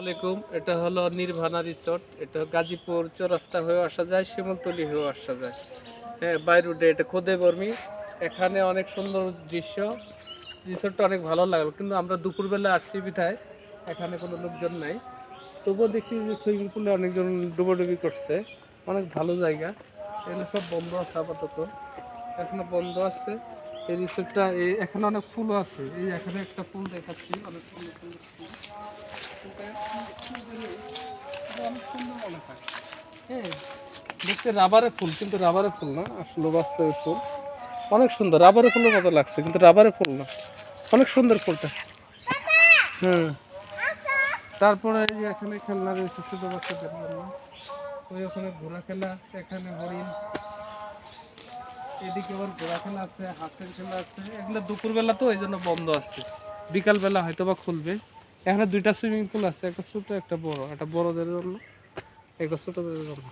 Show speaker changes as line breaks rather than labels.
আলাইকুম, এটা হলো নির্ভানা রিসোর্ট, এটা গাজীপুর চৌরাস্তা হয়ে আসা যায়, শিমলতলি হয়ে আসা যায়। হ্যাঁ বাই রোডে এটা খোদে বর্মি। এখানে অনেক সুন্দর দৃশ্য। রিসোর্টটা অনেক ভালো লাগল, কিন্তু আমরা দুপুরবেলা আসছি বিধায়, এখানে কোনো লোকজন নাই। তবুও দেখছি যে সুইমিং পুলে অনেকজন ডুবোডুবি করছে। অনেক ভালো জায়গা। এগুলো সব বন্ধ আছে আপাতত। এখনও বন্ধ আছে। এই রিসোর্টটা, এই এখানে অনেক ফুলও আছে। এই এখানে একটা ফুল দেখাচ্ছি, অনেক সুন্দর সুন্দর ফুল। হয় হ্যাঁ দেখতে রাবারের ফুল, কিন্তু রাবারের ফুল না আসলে বাস্তবে ফুল। অনেক সুন্দর, রাবারের ফুলের মতো লাগছে, কিন্তু রাবারের ফুল না। অনেক সুন্দর ফুলটা। হুম তারপরে এই যে এখানে খেলনা রয়েছে, ছোট বাচ্চাদের জন্য। ওই ওখানে ঘোড়া খেলা এখানে হরিণ। এদিকে আবার ঘোড়া খেলা আছে হাঁসের খেলা আছে। এগুলো দুপুরবেলা তো এই জন্য বন্ধ আছে। বিকালবেলা হয়তো বা খুলবে। এখানে দুইটা সুইমিং পুল আছে, একটা ছোট, একটা বড়। একটা বড়দের জন্য, একটা ছোটদের জন্য।